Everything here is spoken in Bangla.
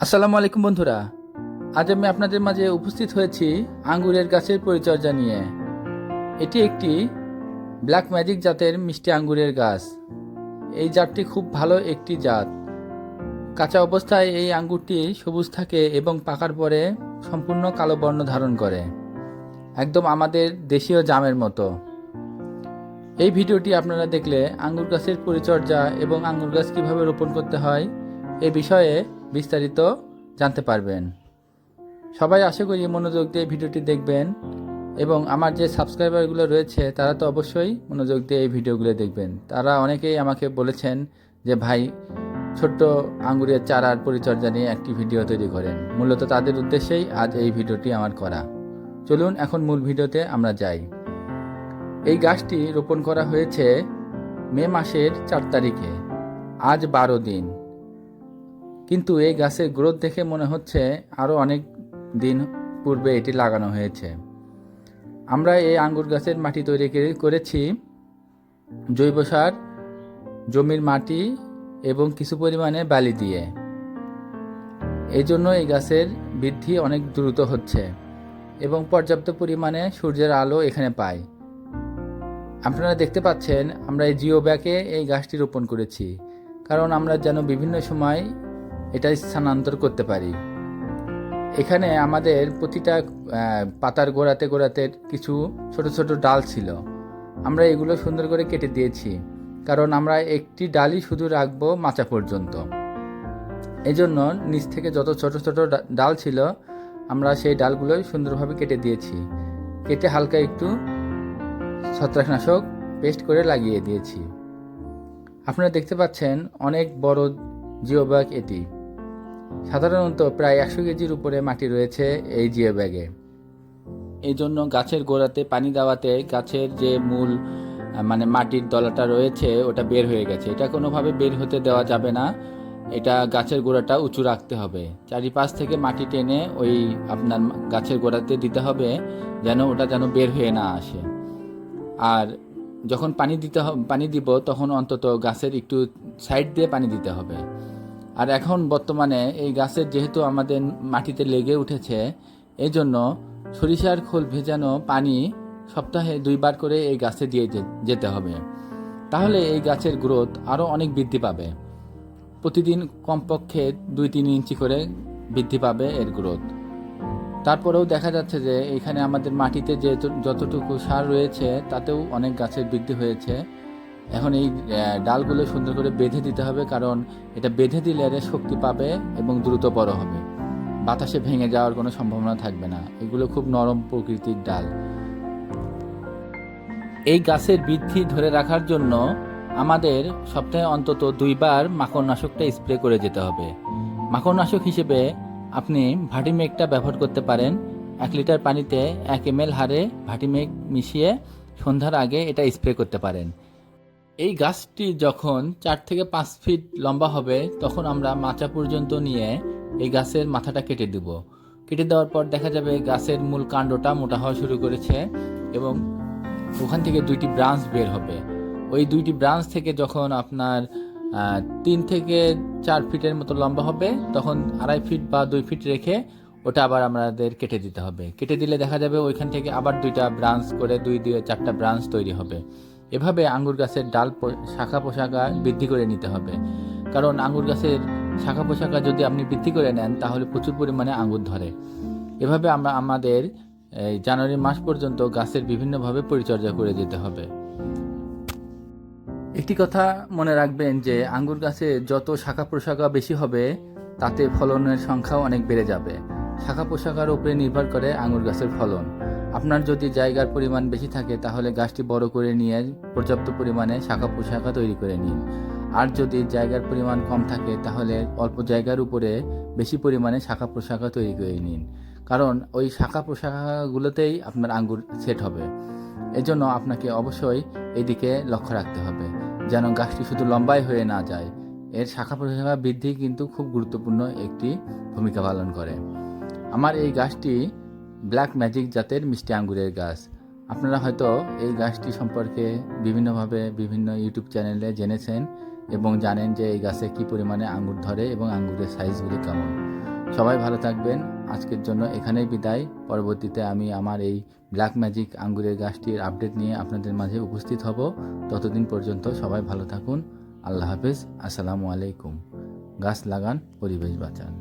আসসালামু আলাইকুম বন্ধুরা। আজ আমি আপনাদের মাঝে উপস্থিত হয়েছি আঙ্গুরের গাছের পরিচর্যা নিয়ে। এটি একটি ব্ল্যাক ম্যাজিক জাতের মিষ্টি আঙ্গুরের গাছ। এই জাতটি খুব ভালো একটি জাত। কাঁচা অবস্থায় এই আঙ্গুরটি সবুজ থাকে এবং পাকার পরে সম্পূর্ণ কালো বর্ণ ধারণ করে। একদম আমাদের দেশীয় জামের মতো। এই ভিডিওটি আপনারা দেখলে আঙ্গুর গাছের পরিচর্যা এবং আঙ্গুর গাছ কীভাবে রোপণ করতে হয় এ বিষয়ে বিস্তারিত জানতে পারবেন। সবাই আশা করি মনোযোগ দিয়ে ভিডিওটি দেখবেন এবং আমার যে সাবস্ক্রাইবারগুলো রয়েছে, তারা তো অবশ্যই মনোযোগ দিয়ে এই ভিডিওগুলো দেখবেন। তারা অনেকেই আমাকে বলেছেন যে, ভাই, ছোট্ট আঙ্গুরের চারার পরিচর্যা নিয়ে একটি ভিডিও তৈরি করেন। মূলত তাদের উদ্দেশ্যেই আজ এই ভিডিওটি আমার করা। চলুন এখন মূল ভিডিওতে আমরা যাই। এই গাছটি রোপণ করা হয়েছে মে মাসের চার তারিখে। আজ বারো দিন। কিন্তু এই গাছের গ্রোথ দেখে মনে হচ্ছে আরও অনেক দিন পূর্বে এটি লাগানো হয়েছে। আমরা এই আঙ্গুর গাছের মাটি তৈরি করে- করেছি। জৈব সার, জমির মাটি এবং কিছু পরিমাণে বালি দিয়ে। এই জন্য এই গাছের বৃদ্ধি অনেক দ্রুত হচ্ছে এবং পর্যাপ্ত পরিমাণে সূর্যের আলো এখানে পাই। আপনারা দেখতে পাচ্ছেন আমরা এই জিও ব্যাগে এই গাছটি রোপণ করেছি। কারণ আমরা যেন বিভিন্ন সময় এটা স্থানান্তর করতে পারি। এখানে আমাদের প্রতিটা পাতার গোড়াতে গোড়াতে কিছু ছোট ছোট ডাল ছিল। আমরা এগুলো সুন্দর করে কেটে দিয়েছি। কারণ আমরা একটি ডালই শুধু রাখব মাচা পর্যন্ত। এই জন্য নিচ থেকে যত ছোট ছোট ডাল ছিল, আমরা সেই ডালগুলোই সুন্দরভাবে কেটে দিয়েছি। কেটে হালকা একটু ছত্রাকনাশক পেস্ট করে লাগিয়ে দিয়েছি। আপনারা দেখতে পাচ্ছেন অনেক বড় জিও ব্যাগ এটি। সাধারণত প্রায় একশো কেজির উপরে মাটি রয়েছে এই জিও ব্যাগে। এই জন্য গাছের গোড়াতে পানি দেওয়াতে গাছের যে মূল মানে মাটির দলাটা রয়েছে, ওটা বের হয়ে গেছে। এটা কোনোভাবে বের হতে দেওয়া যাবে না। এটা গাছের গোড়াটা উঁচু রাখতে হবে। চারিপাশ থেকে মাটি টেনে ওই আপনার গাছের গোড়াতে দিতে হবে, যেন ওটা যেন বের হয়ে না আসে। আর যখন পানি দিতে পানি দিব, তখন অন্তত গাছের একটু সাইড দিয়ে পানি দিতে হবে। আর এখন বর্তমানে এই গাছের যেহেতু আমাদের মাটিতে লেগে উঠেছে এই জন্য সরিষার খোল ভেজানো পানি সপ্তাহে দুইবার করে এই গাছে দিয়ে যেতে হবে। তাহলে এই গাছের গ্রোথ আরও অনেক বৃদ্ধি পাবে। প্রতিদিন কমপক্ষে দুই তিন ইঞ্চি করে বৃদ্ধি পাবে এর গ্রোথ। তারপরেও দেখা যাচ্ছে যে এখানে আমাদের মাটিতে যে যতটুকু সার রয়েছে, তাতেও অনেক গাছের বৃদ্ধি হয়েছে। এখন এই ডালগুলো সুন্দর করে বেঁধে দিতে হবে, কারণ এটা বেঁধে দিলে এর শক্তি পাবে এবং দ্রুত বড় হবে। বাতাসে ভেঙে যাওয়ার কোনো সম্ভাবনা থাকবে না। এগুলো খুব নরম প্রকৃতির ডাল। এই গাছের বৃদ্ধি ধরে রাখার জন্য আমাদের সপ্তাহে অন্তত দুইবার মাকড়নাশকটা স্প্রে করে যেতে হবে। মাকড়নাশক হিসেবে আপনি ভাটিমেকটা ব্যবহার করতে পারেন। এক লিটার পানিতে এক এম হারে ভাটিমেক মিশিয়ে সন্ধ্যার আগে এটা স্প্রে করতে পারেন। এই গাছটি যখন চার থেকে পাঁচ ফিট লম্বা হবে, তখন আমরা মাচা পর্যন্ত নিয়ে এই গাছের মাথাটা কেটে দেব। কেটে দেওয়ার পর দেখা যাবে গাছের মূল কাণ্ডটা মোটা হওয়া শুরু করেছে এবং ওখান থেকে দুইটি ব্রাঞ্চ বের হবে। ওই দুইটি ব্রাঞ্চ থেকে যখন আপনার তিন থেকে চার ফিটের মতো লম্বা হবে, তখন আড়াই ফিট বা দুই ফিট রেখে ওটা আবার আমাদের কেটে দিতে হবে। কেটে দিলে দেখা যাবে ওইখান থেকে আবার দুইটা ব্রাঞ্চ করে দুই দুই চারটা ব্রাঞ্চ তৈরি হবে। এভাবে আঙ্গুর গাছের ডাল শাখা পোশাকা বৃদ্ধি করে নিতে হবে। কারণ আঙ্গুর গাছের শাখা পোশাকা যদি আপনি বৃদ্ধি করে নেন, তাহলে প্রচুর পরিমাণে আঙ্গুর ধরে। এভাবে আমরা আমাদের জানুয়ারি মাস পর্যন্ত গাছের বিভিন্নভাবে পরিচর্যা করে যেতে হবে। একটি কথা মনে রাখবেন যে, আঙ্গুর গাছে যত শাখা প্রশাখা বেশি হবে, তাতে ফলনের সংখ্যাও অনেক বেড়ে যাবে। শাখা পোশাকার উপরে নির্ভর করে আঙ্গুর গাছের ফলন। আপনার যদি জায়গার পরিমাণ বেশি থাকে, তাহলে গাছটি বড় করে নিয়ে পর্যাপ্ত পরিমাণে শাখা পোশাকা তৈরি করে নিন। আর যদি জায়গার পরিমাণ কম থাকে, তাহলে অল্প জায়গার উপরে বেশি পরিমাণে শাখা পোশাকা তৈরি করে নিন। কারণ ওই শাখা পোশাকাগুলোতেই আপনার আঙ্গুর সেট হবে। এজন্য আপনাকে অবশ্যই এদিকে লক্ষ্য রাখতে হবে, যেন গাছটি শুধু লম্বাই হয়ে না যায়। এর শাখা প্রশাখা বৃদ্ধি কিন্তু খুব গুরুত্বপূর্ণ একটি ভূমিকা পালন করে। আমার এই গাছটি ব্ল্যাক ম্যাজিক জাতের মিষ্টি আঙ্গুরের গাছ। আপনারা হয়তো এই গাছটি সম্পর্কে বিভিন্নভাবে বিভিন্ন ইউটিউব চ্যানেলে জেনেছেন এবং জানেন যে এই গাছে কি পরিমাণে আঙ্গুর ধরে এবং আঙ্গুরের সাইজগুলি কেমন। সবাই ভালো থাকবেন। আজকের জন্য এখানেই বিদায়। পরবর্তীতে আমি আমার এই ব্ল্যাক ম্যাজিক আঙ্গুরের গাছটির আপডেট নিয়ে আপনাদের মাঝে উপস্থিত হব। ততদিন পর্যন্ত সবাই ভালো থাকুন। আল্লাহ হাফেজ। আসসালামু আলাইকুম। গাছ লাগান, পরিবেশ বাঁচান।